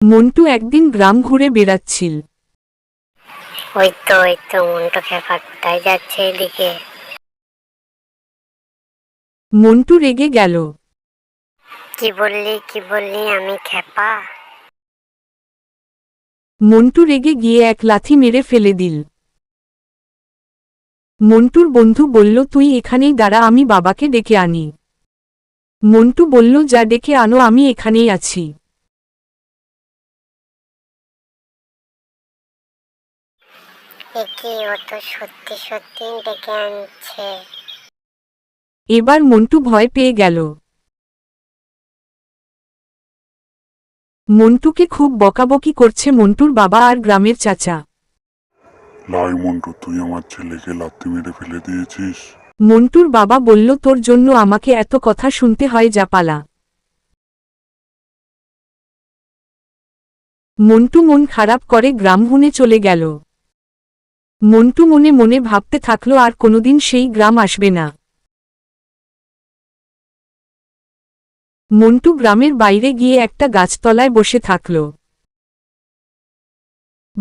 মন্টু একদিন গ্রাম ঘুরে বেড়াচ্ছিল। ওই তো ওই তো মন্টু খেপা কোথায় যাচ্ছে এদিকে? মন্টু রেগে গেল। কি বললি কি বললি আমি খেপা মন্টু রেগে গিয়ে এক লাথি মেরে ফেলে দিল। মন্টুর বন্ধু বলল তুই এখানেই দাঁড়া আমি বাবাকে ডেকে আনি। মন্টু বলল যা ডেকে আনো আমি এখানেই আছি। একে ও তো সত্যি সত্যি ডেকে আনছে। এবার মন্টু ভয় পেয়ে গেল। মন্টুকে খুব বকাবকি করছে মন্টুর বাবা আর গ্রামের চাচা। লাই মন্টু তুই আমার ছেলেকে লাত্তি মেরে ফেলে দিয়েছিস। মন্টুর বাবা বলল তোর জন্য আমাকে এত কথা শুনতে হয় জাপালা মন্টু মন খারাপ করে গ্রামহুনে চলে গেল। মন্টু মনে মনে ভাবতে থাকল আর কোনোদিন সেই গ্রাম আসবে না। মন্টু গ্রামের বাইরে গিয়ে একটা গাছতলায় বসে থাকল।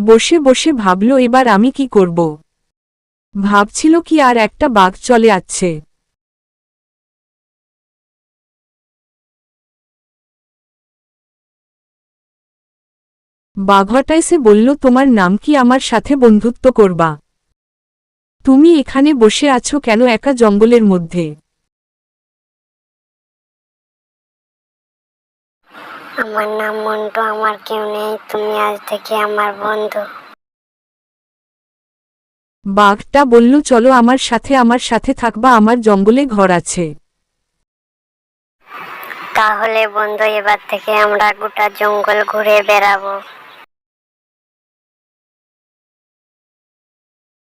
বসে বসে ভাবল, এবার আমি কি করব? ভাবছিল কি আর একটা বাঘ চলে আসছে। বাঘটা এসে বলল তোমার নাম কি? আমার সাথে বন্ধুত্ব করবা। তুমি এখানে বসে আছো কেন একা জঙ্গলের মধ্যে? আমার নাম মন্টু আমার কেউ নেই তুমি আজ থেকে আমার বন্ধু। বাঘটা বলল চলো আমার সাথে আমার সাথে থাকবা আমার জঙ্গলে ঘর আছে। তাহলে বন্ধু এবার থেকে আমরা গোটা জঙ্গল ঘুরে বেড়াবো।